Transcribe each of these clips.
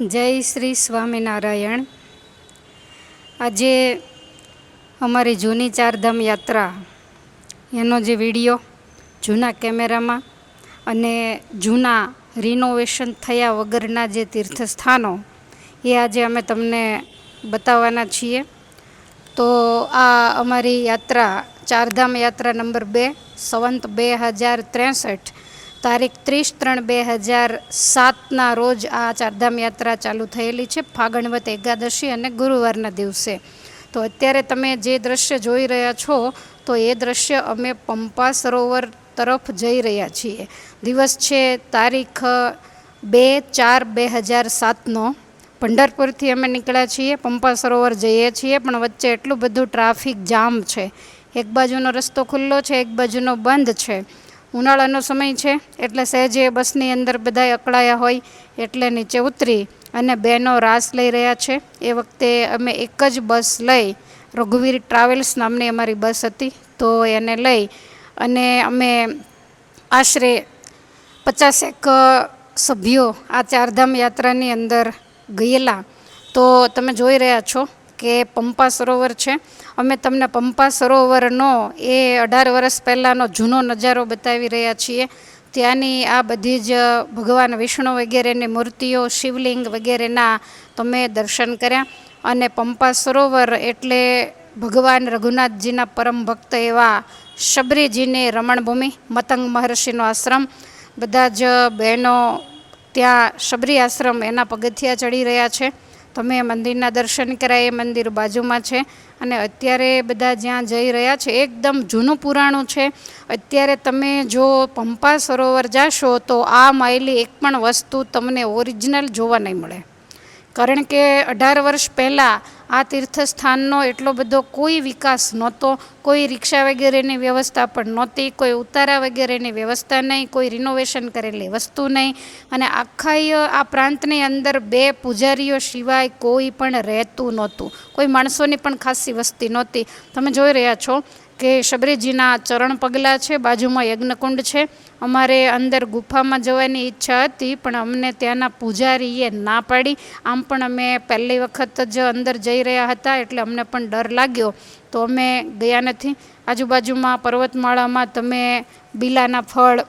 જય શ્રી સ્વામિનારાયણ. આજે અમારી જૂની ચારધામ યાત્રા, એનો જે વીડિયો, જૂના કેમેરામાં અને જૂના રિનોવેશન થયા વગરના જે તીર્થસ્થાનો, એ આજે અમે તમને બતાવવાના છીએ. તો આ અમારી યાત્રા, ચારધામ યાત્રા નંબર બે, સંવંત બે હજાર ત્રેસઠ તારીખ ત્રીસ ત્રણ બે હજાર સાતના રોજ આ ચારધામ યાત્રા ચાલુ થયેલી છે ફાગણવત એકાદશી અને ગુરુવારના દિવસે. તો અત્યારે તમે જે દ્રશ્ય જોઈ રહ્યા છો, તો એ દ્રશ્ય અમે પંપા સરોવર તરફ જઈ રહ્યા છીએ. દિવસ છે તારીખ બે ચાર બે હજાર સાતનો. પંઢરપુરથી અમે નીકળ્યા છીએ, પંપા સરોવર જઈએ છીએ, પણ વચ્ચે એટલું બધું ટ્રાફિક જામ છે. એક બાજુનો રસ્તો ખુલ્લો છે, એક બાજુનો બંધ છે. ઉનાળાનો સમય છે એટલે સહેજે બસની અંદર બધાય અકળાયા હોય એટલે નીચે ઉતરી અને બહેનો રાસ લઈ રહ્યા છે. એ વખતે અમે એક જ બસ લઈ રઘુવીર ટ્રાવેલ્સ નામની અમારી બસ હતી તો એને લઈ અને અમે આશરે પચાસેક સભ્યો આ ચારધામ યાત્રાની અંદર ગયેલા. તો તમે જોઈ રહ્યા છો કે પંપા સરોવર છે. અમે તમને પંપા સરોવરનો એ અઢાર વર્ષ પહેલાંનો જૂનો નજારો બતાવી રહ્યા છીએ. ત્યાંની આ બધી જ ભગવાન વિષ્ણુ વગેરેની મૂર્તિઓ, શિવલિંગ વગેરેના તમે દર્શન કર્યા. અને પંપા સરોવર એટલે ભગવાન રઘુનાથજીના પરમ ભક્ત એવા શબરીજીની રમણભૂમિ, મતંગ મહર્ષિનો આશ્રમ. બધા જ બહેનો ત્યાં શબરી આશ્રમ એના પગથિયા ચડી રહ્યા છે. તમે મંદિરના દર્શન કરાય, એ મંદિર બાજુમાં છે. અને અત્યારે બધા જ્યાં જઈ રહ્યા છે, એકદમ જૂનું પુરાણું છે. અત્યારે તમે જો પંપા સરોવર જાશો, તો આ માયલી એક પણ વસ્તુ તમને ઓરિજિનલ જોવા નહીં મળે. કારણ કે અઢાર વર્ષ પહેલાં આ તીર્થસ્થાનનો એટલો બધો કોઈ વિકાસ નહોતો. કોઈ રિક્ષા વગેરેની વ્યવસ્થા પણ નહોતી. કોઈ ઉતારા વગેરેની વ્યવસ્થા નહીં. કોઈ રિનોવેશન કરેલી વસ્તુ નહીં. અને આખા આ પ્રાંતની અંદર બે પૂજારીઓ સિવાય કોઈ પણ રહેતું નહોતું. કોઈ માણસોની પણ ખાસી વસ્તી નહોતી. તમે જોઈ રહ્યા છો કે શબરીજીના ચરણ પગલાં છે, બાજુમાં યજ્ઞકુંડ છે. અમારે અંદર ગુફામાં જવાની ઈચ્છા હતી, પણ અમને ત્યાંના પૂજારીએ ના પાડી. આમ પણ અમે પહેલી વખત જ અંદર જઈ રહ્યા હતા, એટલે અમને પણ ડર લાગ્યો. તો અમે ગયા નથી. આજુબાજુમાં પર્વતમાળામાં તમે બીલાના ફળ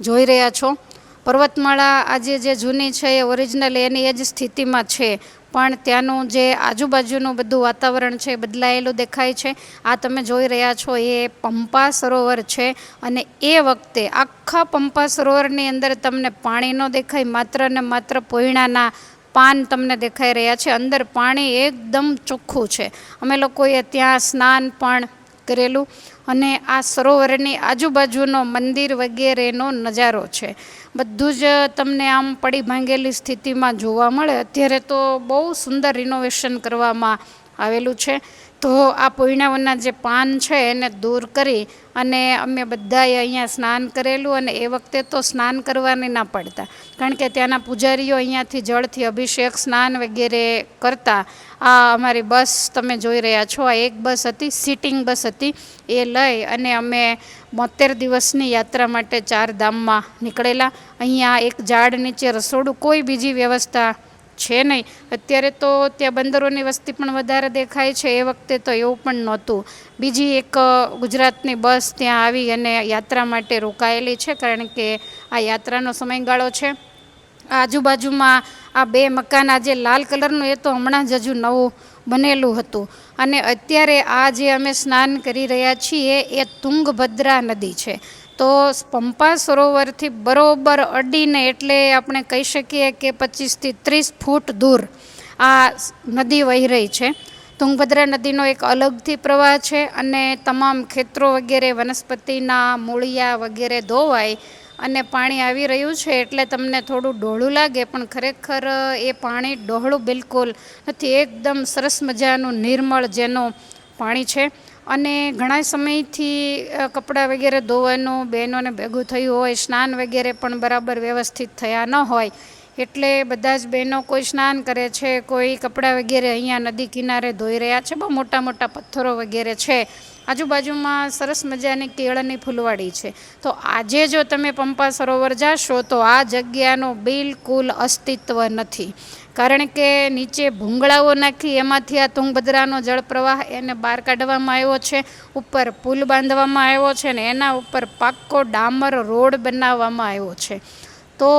જોઈ રહ્યા છો. પર્વતમાળા આજે જે જૂની છે એ ઓરિજિનલ એની એ જ સ્થિતિમાં છે. પણ ત્યાંનું જે આજુબાજુનું બધું વાતાવરણ છે, બદલાયેલું દેખાય છે. આ તમે જોઈ રહ્યા છો, એ પંપા સરોવર છે અને એ વખતે આખા પંપા સરોવરની અંદર તમને પાણી ન દેખાય, માત્ર ને માત્ર પોયણાના પાન તમને દેખાઈ રહ્યા છે. અંદર પાણી એકદમ ચોખ્ખું છે. અમે લોકોએ ત્યાં સ્નાન પણ કરેલું. અને આ સરોવરની આજુબાજુનો મંદિર વગેરેનો નજારો છે. બધું જ તમને આમ પડી ભાંગેલી સ્થિતિમાં જોવા મળે. અત્યારે તો બહુ સુંદર રિનોવેશન કરવામાં આવેલું છે. તો આ પોઈણાઓના જે પાન છે એને દૂર કરી અને અમે બધાએ અહીંયા સ્નાન કરેલું અને એ વખતે તો સ્નાન કરવાની ના પડતા. કારણ કે ત્યાંના પૂજારીઓ અહીંયાથી જળથી અભિષેક, સ્નાન વગેરે કરતા આ અમારી બસ તમે જોઈ રહ્યા છો, આ એક બસ હતી સિટિંગ બસ હતી. એ લઈ અને અમે બોતેર દિવસની યાત્રા માટે ચાર ધામમાં નીકળેલા. અહીંયા એક ઝાડ નીચે રસોડું, કોઈ બીજી વ્યવસ્થા છે નહીં. અત્યારે તો ત્યાં બંદરોની વસ્તી પણ વધારે દેખાય છે, એ વખતે તો એવું પણ નહોતું. બીજી એક ગુજરાતની બસ ત્યાં આવી અને યાત્રા માટે રોકાયેલી છે, કારણ કે આ યાત્રાનો સમયગાળો છે. આજુબાજુમાં આ બે મકાન આ જે લાલ કલરનું એ તો હમણાં જ હજુ નવું બનેલું હતું. અને અત્યારે આ જે અમે સ્નાન કરી રહ્યા છીએ એ તુંગભદ્રા નદી છે. તો પંપા સરોવરથી બરોબર અડીને એટલે આપણે કહી શકીએ કે પચીસથી ત્રીસ ફૂટ દૂર આ નદી વહી રહી છે. તુંગભદ્રા નદીનો એક અલગથી પ્રવાહ છે અને તમામ ખેતરો વગેરે વનસ્પતિના મૂળિયા વગેરે ધોવાય અને પાણી આવી રહ્યું છે એટલે તમને થોડું ડોળું લાગે, પણ ખરેખર એ પાણી ડોહળું બિલકુલ નથી. એકદમ સરસ મજાનું નિર્મળ જેનું પાણી છે. અને ઘણા સમયથી કપડાં વગેરે ધોવાનું, બહેનોને ભેગું થયું હોય, સ્નાન વગેરે પણ બરાબર વ્યવસ્થિત થયા ન હોય, એટલે બધા જ બહેનો કોઈ સ્નાન કરે છે, કોઈ કપડાં વગેરે અહીંયા નદી કિનારે ધોઈ રહ્યા છે, બહુ મોટા મોટા પથ્થરો વગેરે છે. આજુબાજુમાં સરસ મજાની કેળની ફૂલવાડી છે. તો આજે જો તમે પંપા સરોવર જાશો, તો આ જગ્યાનું બિલકુલ અસ્તિત્વ નથી. કારણ કે નીચે ભૂંગળાઓ નાખી, એમાંથી આ તુંગભદ્રાનો જળપ્રવાહ એને બહાર કાઢવામાં આવ્યો છે, ઉપર પુલ બાંધવામાં આવ્યો છે ને એના ઉપર પાક્કો ડામર રોડ બનાવવામાં આવ્યો છે. તો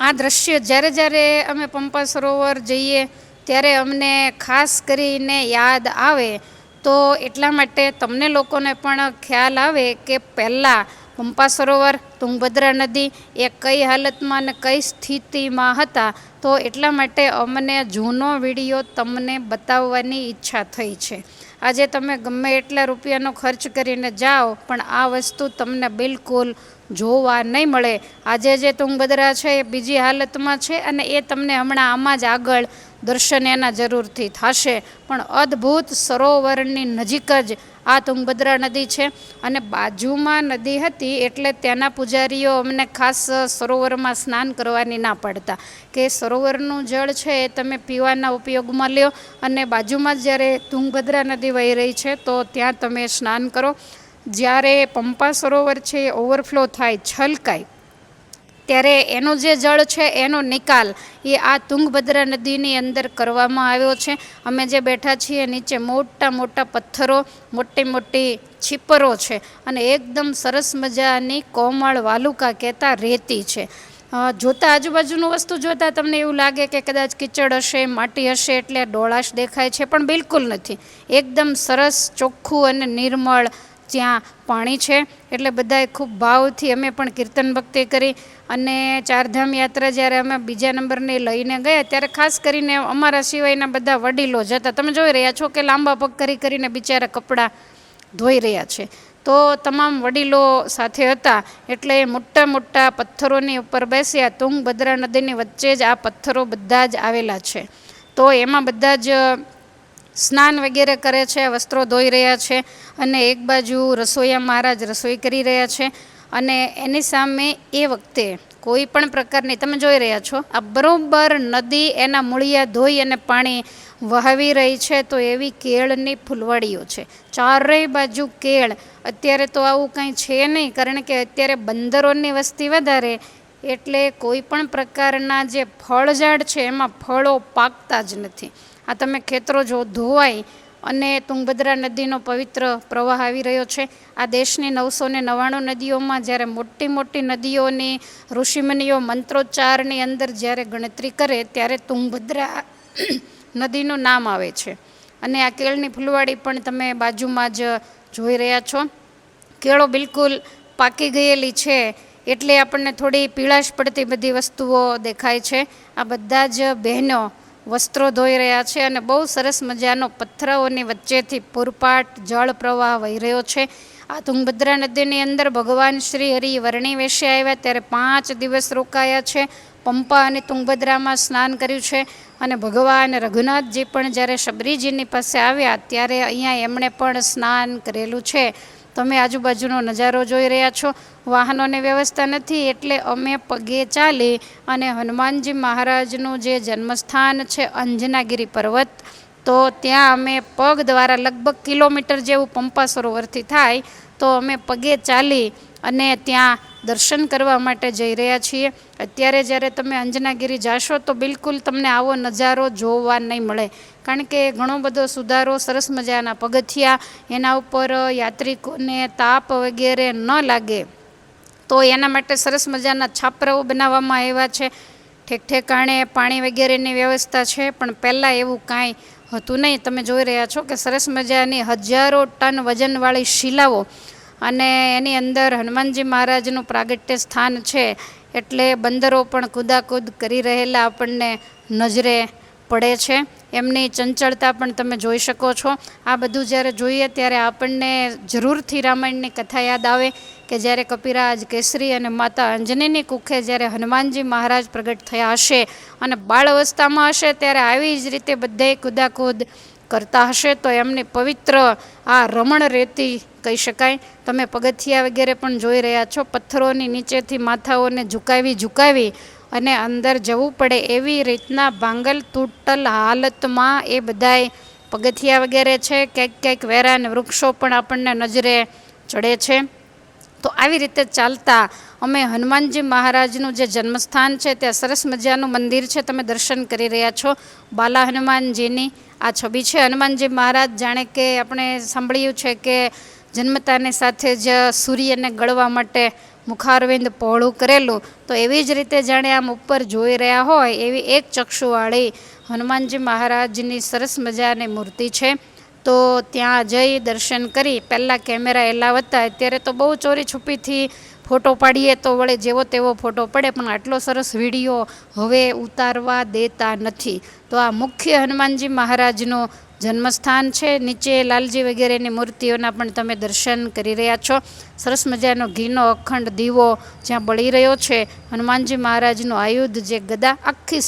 આ દ્રશ્ય જ્યારે જ્યારે અમે પંપા સરોવર જઈએ, ત્યારે અમને ખાસ કરીને યાદ આવે તો એટલા માટે તમને લોકોને પણ ખ્યાલ આવે કે પહેલાં પંપા સરોવર, તુંગભદ્રા નદી એ કઈ હાલતમાં અને કઈ સ્થિતિમાં હતા? તો એટલા માટે અમને જૂનો વીડિયો તમને બતાવવાની ઈચ્છા થઈ છે. આજે તમે ગમે એટલા રૂપિયાનો ખર્ચ કરીને જાઓ, પણ આ વસ્તુ તમને બિલકુલ જોવા નહીં મળે. આજે જે તુંગભદ્રા છે, એ બીજી હાલતમાં છે અને એ તમને હમણાં આમાં જ આગળ દર્શન એના જરૂરથી થશે. પણ અદ્ભુત સરોવરની નજીક જ આ તુંગભદ્રા નદી છે. અને બાજુમાં નદી હતી એટલે ત્યાંના પૂજારીઓ અમને ખાસ સરોવરમાં સ્નાન કરવાની ના પાડતા. કે સરોવરનું જળ છે એ તમે પીવાના ઉપયોગમાં લ્યો. અને બાજુમાં જ્યારે તુંગભદ્રા નદી વહી રહી છે, તો ત્યાં તમે સ્નાન કરો. જ્યારે પંપા સરોવર છે એ ઓવરફ્લો થાય, છલકાય ત્યારે એનું જે જળ છે, એનો નિકાલ એ આ તુંગભદ્રા નદીની અંદર કરવામાં આવ્યો છે. અમે જે બેઠા છીએ, નીચે મોટા મોટા પથ્થરો, મોટી મોટી છીપરો છે અને એકદમ સરસ મજાની કોમળ વાલુકા કહેતા રેતી છે. જોતાં આજુબાજુનું વસ્તુ જોતાં તમને એવું લાગે કે કદાચ કિચડ હશે, માટી હશે એટલે ડોળાશ દેખાય છે, પણ બિલકુલ નથી. એકદમ સરસ ચોખ્ખું અને નિર્મળ ત્યાં પાણી છે. એટલે બધાએ ખૂબ ભાવથી અમે પણ કીર્તન ભક્તિ કરી અને ચારધામ યાત્રા જ્યારે અમે બીજા નંબરને લઈને ગયા, ત્યારે ખાસ કરીને અમારા સિવાયના બધા વડીલો જ હતા. તમે જોઈ રહ્યા છો કે લાંબા પગ કરી કરીને બિચારા કપડાં ધોઈ રહ્યા છે. તો તમામ વડીલો સાથે હતા. એટલે મોટા મોટા પથ્થરોની ઉપર બેસ્યા. તુંગભદ્રા નદીની વચ્ચે જ આ પથ્થરો બધા જ આવેલા છે. તો એમાં બધા જ સ્નાન વગેરે કરે છે, વસ્ત્રો ધોઈ રહ્યા છે અને એક બાજુ રસોઈયા મહારાજ રસોઈ કરી રહ્યા છે અને એની સામે એ વખતે કોઈ પણ પ્રકારની, તમે જોઈ રહ્યા છો, આ બરોબર નદી એના મૂળિયા ધોઈ અને પાણી વહાવી રહી છે તો એવી કેળની ફૂલવાડીઓ છે. ચારેય બાજુ કેળ. અત્યારે તો આવું કંઈ છે નહીં, કારણ કે અત્યારે બંદરોની વસ્તી વધારે એટલે કોઈ પણ પ્રકારના જે ફળઝાડ છે એમાં ફળો પાકતા જ નથી. આ તમે ખેતરો જો ધોવાય અને તુંગભદ્રા નદીનો પવિત્ર પ્રવાહ આવી રહ્યો છે, આ દેશની નવસો ને નવ્વાણું નદીઓમાં જ્યારે મોટી મોટી નદીઓની ઋષિમુનિઓ મંત્રોચ્ચારની અંદર જ્યારે ગણતરી કરે ત્યારે તુંગભદ્રા નદીનું નામ આવે છે. અને આ કેળની ફૂલવાડી પણ તમે બાજુમાં જ જોઈ રહ્યા છો. કેળો બિલકુલ પાકી ગયેલી છે એટલે આપણને થોડી પીળાશ પડતી બધી વસ્તુઓ દેખાય છે. આ બધા જ બહેનો વસ્ત્રો ધોઈ રહ્યા છે અને બહુ સરસ મજાનો પથ્થરોની વચ્ચેથી પૂરપાટ જળ પ્રવાહ વહી રહ્યો છે. આ તુંગભદ્રા નદીની અંદર ભગવાન શ્રી હરિ વર્ણી વેશે આવ્યા ત્યારે પાંચ દિવસ રોકાયા છે. પંપા અને તુંગભદ્રામાં સ્નાન કર્યું છે અને ભગવાન રઘુનાથજી પણ જ્યારે શબરીજીની પાસે આવ્યા ત્યારે અહીંયા એમણે પણ સ્નાન કરેલું છે. તમે આજુબાજુનો નજારો જોઈ રહ્યા છો. વાહનોની વ્યવસ્થા નથી એટલે અમે પગે ચાલી અને હનુમાનજી મહારાજનું જે જન્મસ્થાન છે, અંજનાગીરી પર્વત, તો ત્યાં અમે પગ દ્વારા લગભગ કિલોમીટર જેવું પંપા સરોવરથી થાય, તો અમે પગે ચાલી અને ત્યાં દર્શન કરવા માટે જઈ રહ્યા છીએ. અત્યારે જ્યારે તમે અંજનાગીરી જાશો તો બિલકુલ તમને આવો નજારો જોવા નહીં મળે. કારણ કે ઘણો બધો સુધારો, સરસ મજાના પગથિયા, એના ઉપર યાત્રિકોને તાપ વગેરે ન લાગે. તો એના માટે સરસ મજાના છાપરાઓ બનાવવામાં આવ્યા છે. ઠેક ઠેકાણે પાણી વગેરેની વ્યવસ્થા છે, પણ પહેલાં એવું કાંઈ હતું નહીં. તમે જોઈ રહ્યા છો કે સરસ મજાની હજારો ટન વજનવાળી શિલાઓ અને એની અંદર હનુમાનજી મહારાજનું પ્રાગટ્ય સ્થાન છે, એટલે બંદરો પણ કૂદાકૂદ કરી રહેલા આપણને નજરે પડે છે. એમની ચંચળતા પણ તમે જોઈ શકો છો. આ બધું જ્યારે જોઈએ ત્યારે આપણને જરૂરથી રામાયણની કથા યાદ આવે કે જ્યારે કપિરાજ, કેસરી અને માતા અંજનીની કુખે જ્યારે હનુમાનજી મહારાજ પ્રગટ થયા હશે અને બાળ અવસ્થામાં હશે ત્યારે આવી જ રીતે બધે કૂદાકૂદ કરતા હશે, તો એમની પવિત્ર આ રમણ રેતી કહી શકાય. તમે પગથિયા વગેરે પણ જોઈ રહ્યા છો, પથ્થરોની નીચેથી માથાઓને ઝુકાવી ઝુકાવી અને અંદર જવું પડે એવી રીતના ભાંગલ તૂટલ હાલતમાં એ બધાય પગથિયા વગેરે છે. ક્યાંક ક્યાંક વેરા અને વૃક્ષો પણ આપણને નજરે ચડે છે. તો આવી રીતે ચાલતા અમે હનુમાનજી મહારાજનું જે જન્મસ્થાન છે, ત્યાં સરસ મજાનું મંદિર છે, તમે દર્શન કરી રહ્યા છો. બાલા હનુમાનજીની આ છબી છે. હનુમાનજી મહારાજ જાણે કે આપણે સાંભળ્યું છે કે જન્મતાની સાથે જ સૂર્યને ગળવા માટે મુખારવિંદ પહોળું કરેલું. તો એવી જ રીતે જાણે આમ ઉપર જોઈ રહ્યા હોય એવી એક ચક્ષુવાળી હનુમાનજી મહારાજની સરસ મજાની મૂર્તિ છે. તો ત્યાં જઈ દર્શન કરી. પહેલાં કેમેરા એલાવ હતા. અત્યારે તો બહુ ચોરી છુપીથી ફોટો પાડીએ તો વળે જેવો તેવો ફોટો પડે, પણ આટલો સરસ વીડિયો હવે ઉતારવા દેતા નથી. તો આ મુખ્ય હનુમાનજી મહારાજનો જન્મસ્થાન છે. નીચે લાલજી વગેરેની મૂર્તિઓના પણ તમે દર્શન કરી રહ્યા છો. સરસ મજાનો ઘીનો અખંડ દીવો જ્યાં બળી રહ્યો છે. હનુમાનજી મહારાજનું આયુધ જે ગદા, આખી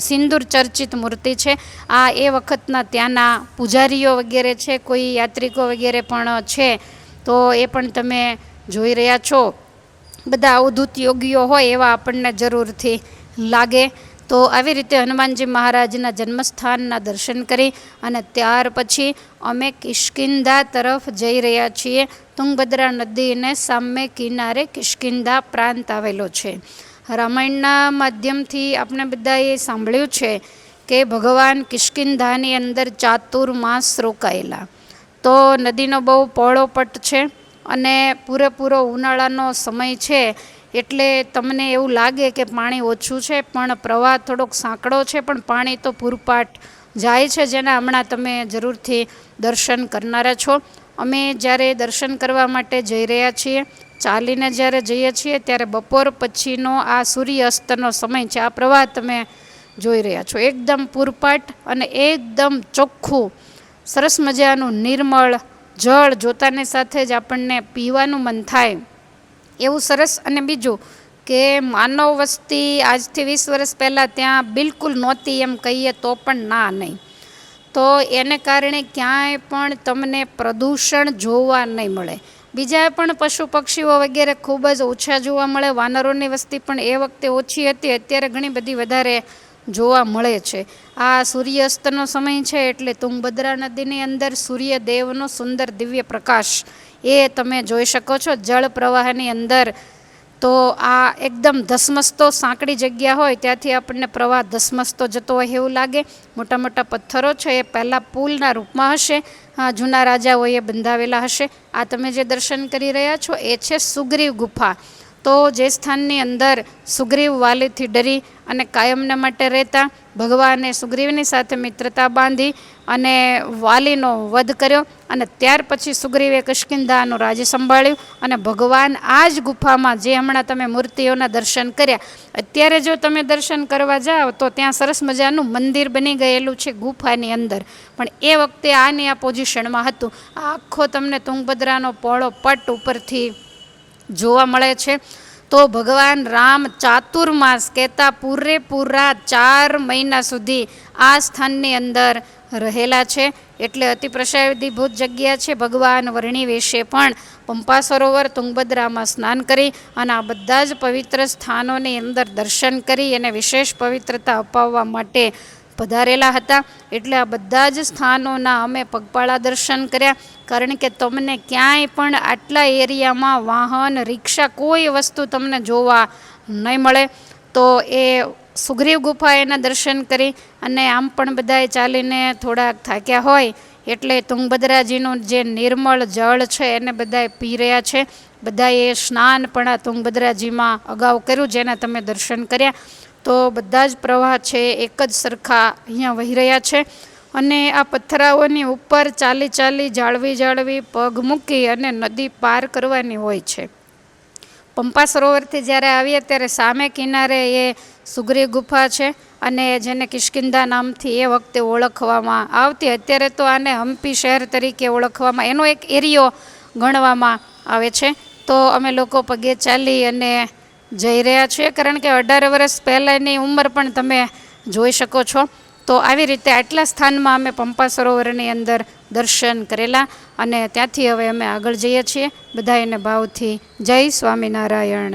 સિંદુર ચર્ચિત મૂર્તિ છે. આ એ વખતના ત્યાંના પૂજારીઓ વગેરે છે, કોઈ યાત્રિકો વગેરે પણ છે. તો એ પણ તમે જોઈ રહ્યા છો. બધા અવધૂત યોગીઓ હોય એવા આપણને જરૂરથી લાગે. તો આવી રીતે હનુમાનજી મહારાજના જન્મસ્થાનના દર્શન કરી અને ત્યાર પછી અમે કિષ્કિંધા તરફ જઈ રહ્યા છીએ. તુંગભદ્રા નદીને સામે કિનારે કિષ્કિંધા પ્રાંત આવેલો છે. રામાયણના માધ્યમથી આપણે બધાએ સાંભળ્યું છે કે ભગવાન કિષ્કિંધાની અંદર ચાતુર્માસ રોકાયેલા. તો નદીનો બહુ પહોળો પટ છે. અને પૂરેપૂરો ઉનાળાનો સમય છે એટલે તમને એવું લાગે કે પાણી ઓછું છે, પણ પ્રવાહ થોડોક સાંકડો છે, પણ પાણી તો પૂરપાટ જાય છે જેના હમણાં તમે જરૂરથી દર્શન કરનારા છો. અમે જ્યારે દર્શન કરવા માટે જઈ રહ્યા છીએ, ચાલીને જ્યારે જઈએ છીએ ત્યારે બપોર પછીનો આ સૂર્યાસ્તનો સમય છે. આ પ્રવાહ તમે જોઈ રહ્યા છો. એકદમ પૂરપાટ અને એકદમ ચોખ્ખું, સરસ મજાનું નિર્મળ જળ જોતાને સાથે જ આપણને પીવાનું મન થાય. એવું સરસ અને બીજું કે માનવ વસ્તી આજથી વીસ વર્ષ પહેલાં ત્યાં બિલકુલ નહોતી એમ કહીએ તો પણ ના નહીં. તો એને કારણે ક્યાંય પણ તમને પ્રદૂષણ જોવા નહીં મળે. બીજા પણ પશુ પક્ષીઓ વગેરે ખૂબ જ ઓછા જોવા મળે. વાનરોની વસ્તી પણ એ વખતે ઓછી હતી. અત્યારે ઘણી બધી વધારે જોવા મળે છે. આ સૂર્યાસ્તનો સમય છે એટલે તુંગભદ્રા નદીની અંદર સૂર્યદેવનો સુંદર દિવ્ય પ્રકાશ. એ તમે જોઈ શકો છો જળ પ્રવાહની અંદર. તો આ એકદમ ધસમસતો સાંકડી જગ્યા હોય ત્યાંથી આપણને પ્રવાહ ધસમસતો જતો હોય એવું લાગે. મોટા મોટા પથ્થરો છે, એ પહેલાં પુલના રૂપમાં હશે. જૂના રાજાઓએ બંધાવેલા હશે. આ તમે જે દર્શન કરી રહ્યા છો, એ છે સુગ્રીવ ગુફા. તો જે સ્થાનની અંદર સુગ્રીવ વાલીથી ડરી અને કાયમને માટે રહેતા, ભગવાને સુગ્રીવની સાથે મિત્રતા બાંધી અને વાલીનો વધ કર્યો અને ત્યાર પછી સુગ્રીવે કશ્કિંધાનું રાજ્ય સંભાળ્યું અને ભગવાન આ જ ગુફામાં જે હમણાં તમે મૂર્તિઓના દર્શન કર્યા, અત્યારે જો તમે દર્શન કરવા જાઓ તો ત્યાં સરસ મજાનું મંદિર બની ગયેલું છે ગુફાની અંદર. પણ એ વખતે આની આ પોઝિશનમાં હતું. આ આખો તમને તુંગભદ્રાનો પહોળો પટ ઉપરથી જોવા મળે છે. તો ભગવાન રામ ચાતુર્માસ કહેતા પૂરેપૂરા ચાર મહિના સુધી આ સ્થાનની અંદર રહેલા છે. એટલે અતિ પ્રસાદીભૂત જગ્યા છે. ભગવાન વર્ણિ વેશે પણ પંપા સરોવર, તુંગભદ્રામાં સ્નાન કરી અને આ બધા જ પવિત્ર સ્થાનોની અંદર દર્શન કરી અને વિશેષ પવિત્રતા અપાવવા માટે પધારેલા હતા. એટલે આ બધા જ સ્થાનોના અમે પગપાળા દર્શન કર્યા. કારણ કે તમને ક્યાંય પણ આટલા એરિયામાં વાહન, રિક્ષા કોઈ વસ્તુ તમને જોવા નહીં મળે. તો એ સુગ્રીવ ગુફા એના દર્શન કરી અને આમ પણ બધાએ ચાલીને થોડાક થાક્યા હોય. એટલે તુંગભદ્રાજીનું જે નિર્મળ જળ છે એને બધાએ પી રહ્યા છે. બધાએ સ્નાન પણ આ તુંગભદ્રાજીમાં અગાઉ કર્યું, જેના તમે દર્શન કર્યા. તો બધા જ પ્રવાહ છે, એક જ સરખા અહીંયા વહી રહ્યા છે. અને આ પથ્થરાઓની ઉપર ચાલી ચાલી, જાળવી જાળવી પગ મૂકી અને નદી પાર કરવાની હોય છે. પંપા સરોવરથી જ્યારે આવીએ ત્યારે સામે કિનારે એ સુગ્રી ગુફા છે અને જેને કિષ્કિંધા નામથી એ વખતે ઓળખવામાં આવતી. અત્યારે તો આને હમ્પી શહેર તરીકે ઓળખવામાં, એનો એક એરિયો ગણવામાં આવે છે. તો અમે લોકો પગે ચાલી અને જઈ રહ્યા છીએ, કારણ કે અઢાર વર્ષ પહેલાંની ઉંમર પણ તમે જોઈ શકો છો. તો આવી રીતે આટલા સ્થાનમાં અમે પંપા સરોવરની અંદર દર્શન કરેલા અને ત્યાંથી હવે અમે આગળ જઈએ છીએ. બધા એને ભાવથી જય સ્વામિનારાયણ.